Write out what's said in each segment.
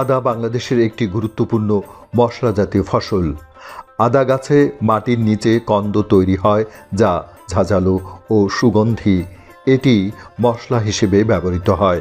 আদা বাংলাদেশের একটি গুরুত্বপূর্ণ মশলা জাতীয় ফসল। আদা গাছে মাটির নিচে কন্দ তৈরি হয় যা ঝাঁঝালো ও সুগন্ধি। এটি মশলা হিসেবে ব্যবহৃত হয়।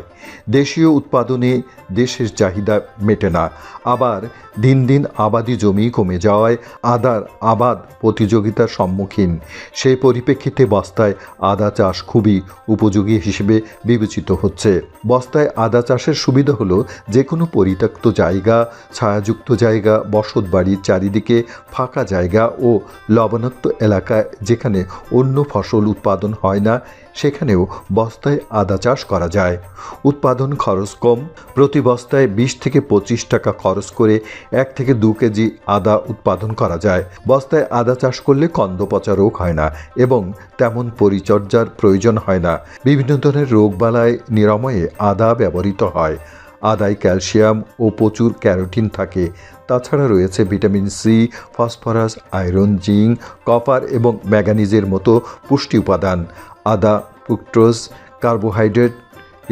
দেশীয় উৎপাদনে দেশের চাহিদা মেটে না। আবার দিন দিন আবাদি জমি কমে যাওয়ায় আদার আবাদ প্রতিযোগিতার সম্মুখীন। সেই পরিপ্রেক্ষিতে বস্তায় আদা চাষ খুবই উপযোগী হিসেবে বিবেচিত হচ্ছে। বস্তায় আদা চাষের সুবিধা হলো যে কোনো পরিত্যক্ত জায়গা, ছায়াযুক্ত জায়গা, বসত বাড়ির চারিদিকে ফাঁকা জায়গা ও লবণাক্ত এলাকায় যেখানে অন্য ফসল উৎপাদন হয় না সেখানেও বস্তায় আদা চাষ করা যায়। উৎপাদন খরচ কম। প্রতি বস্তায় বিশ থেকে পঁচিশ টাকা খরচ করে এক থেকে দু কেজি আদা উৎপাদন করা যায়। বস্তায় আদা চাষ করলে কন্দ পচা রোগ হয় না এবং তেমন পরিচর্যার প্রয়োজন হয় না। বিভিন্ন ধরনের রোগবালায় নিরাময়ে আদা ব্যবহৃত হয়। আদায় ক্যালসিয়াম ও প্রচুর ক্যারোটিন থাকে। তাছাড়া রয়েছে vitamin C, phosphorus, iron, zinc, copper এবং ম্যাগানিজের মতো পুষ্টি উপাদান। আদা fructose carbohydrate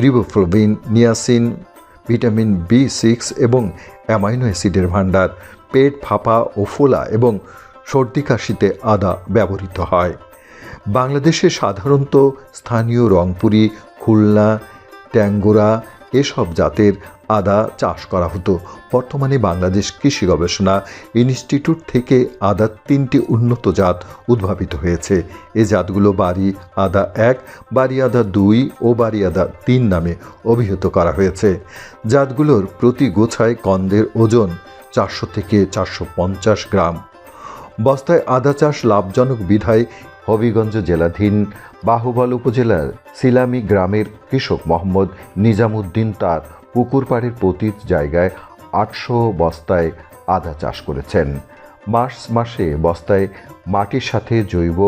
riboflavin niacin, vitamin B six এবং অ্যামাইনো অ্যাসিডের ভাণ্ডার, পেট ফাঁপা ও ফোলা এবং সর্দি কাশিতে আদা ব্যবহৃত হয়। বাংলাদেশে সাধারণত স্থানীয় রংপুরি, খুলনা, ট্যাঙ্গোরা এসব জাতের আদা চাষ করা হতো। বর্তমানে বাংলাদেশ কৃষি গবেষণা ইনস্টিটিউট থেকে আদার তিনটি উন্নত জাত উদ্ভাবিত হয়েছে। এ জাতগুলো বাড়ি আদা এক, বাড়ি আদা দুই ও বাড়ি আদা তিন নামে অভিহিত করা হয়েছে। জাতগুলোর প্রতি গোছায় কন্দের ওজন চারশো থেকে চারশো পঞ্চাশ গ্রাম। বস্তায় আদা চাষ লাভজনক বিধায় হবিগঞ্জ জেলাধীন বাহুবল উপজেলার সিলামি গ্রামের কৃষক মোহাম্মদ নিজামুদ্দিন তার পুকুর পাড়ের প্রতি জায়গায় আটশো বস্তায় আদা চাষ করেছেন। মার্চ মাসে বস্তায় মাটির সাথে জৈব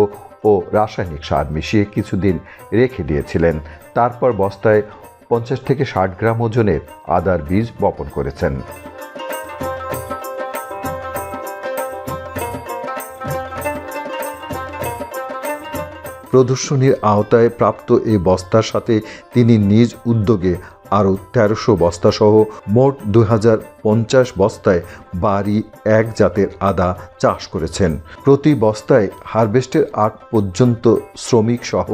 ও রাসায়নিক সার মিশিয়ে কিছুদিন রেখে দিয়েছিলেন। তারপর বস্তায় পঞ্চাশ থেকে ষাট গ্রাম ওজনের আদার বীজ বপন করেছেন। প্রদর্শনীর আওতায় প্রাপ্ত এই বস্তার সাথে তিনি নিজ উদ্যোগে আরও তেরোশো বস্তাসহ মোট দু হাজার পঞ্চাশ বস্তায় বাড়ি এক জাতের আদা চাষ করেছেন। প্রতি বস্তায় হারভেস্টের আগ পর্যন্ত শ্রমিক সহ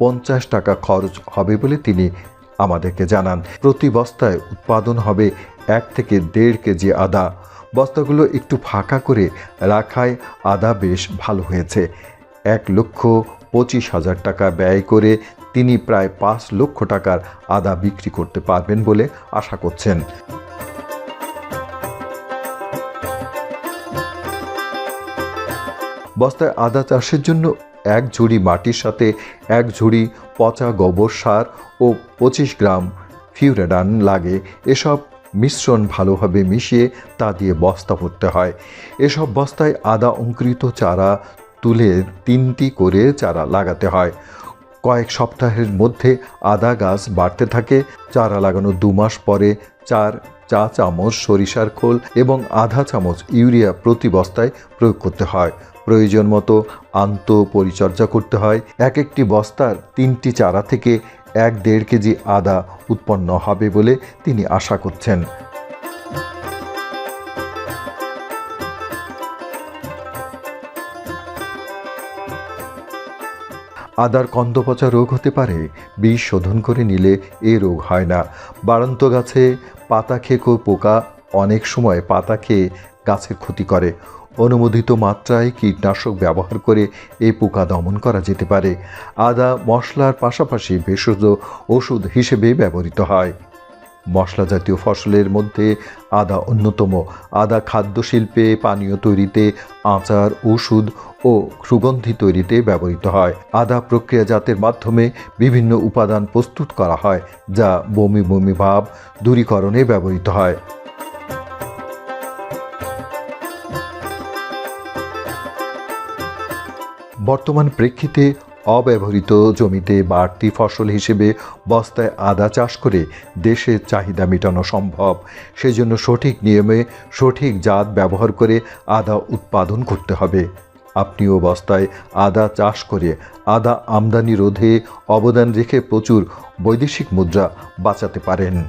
পঞ্চাশ টাকা খরচ হবে বলে তিনি আমাদেরকে জানান। প্রতি বস্তায় উৎপাদন হবে এক থেকে দেড় কেজি আদা। বস্তাগুলো একটু ফাঁকা করে রাখায় আদা বেশ ভালো হয়েছে। এক লক্ষ পঁচিশ হাজার টাকা ব্যয় করে তিনি প্রায় পাঁচ লক্ষ টাকার আদা বিক্রি করতে পারবেন বলে আশা করছেন। বস্তায় আদা চাষের জন্য এক ঝুড়ি মাটির সাথে এক ঝুড়ি পচা গোবর সার ও পঁচিশ গ্রাম ফিউরেডান লাগে। এসব মিশ্রণ ভালোভাবে মিশিয়ে তা দিয়ে বস্তা ভরতে হয়। এসব বস্তায় আদা অঙ্কুরিত চারা তুলে তিনটি করে চারা লাগাতে হয়। কয়েক সপ্তাহের মধ্যে আদা গাছ বাড়তে থাকে। চারা লাগানোর দু মাস পরে চার চা চামচ সরিষার খোল এবং আধা চামচ ইউরিয়া প্রতি বস্তায় প্রয়োগ করতে হয়। প্রয়োজন মতো আন্ত পরিচর্যা করতে হয়। এক একটি বস্তার তিনটি চারা থেকে এক দেড় কেজি আদা উৎপন্ন হবে বলে তিনি আশা করছেন। আদার কন্দপচা রোগ হতে পারে। বিষ শোধন করে নিলে এ রোগ হয় না। বাড়ন্ত গাছে পাতা খেকো পোকা অনেক সময় পাতা খেয়ে গাছের ক্ষতি করে। অনুমোদিত মাত্রায় কীটনাশক ব্যবহার করে এই পোকা দমন করা যেতে পারে। আদা, মশলার পাশাপাশি ভেষজ ওষুধ হিসেবে ব্যবহৃত হয়। মশলা জাতীয় ফসলের মধ্যে আদা অন্যতম। আদা খাদ্য শিল্পে পানীয় তৈরিতে আচার, ওষুধ ও সুগন্ধি তৈরিতে ব্যবহৃত হয়। আদা প্রক্রিয়াজাতের মাধ্যমে বিভিন্ন উপাদান প্রস্তুত করা হয়, যা বমি বমি ভাব দূরীকরণে ব্যবহৃত হয়। বর্তমান প্রেক্ষিতে অব্যবহৃত জমিতে বাড়তি ফসল হিসেবে বস্তায় আদা চাষ করে দেশের চাহিদা মেটানো সম্ভব। সেজন্য সঠিক নিয়মে সঠিক জাত ব্যবহার করে আদা উৎপাদন করতে হবে। আপনিও বস্তায় আদা চাষ করে আদা আমদানি রোধে অবদান রেখে প্রচুর বৈদেশিক মুদ্রা বাঁচাতে পারেন।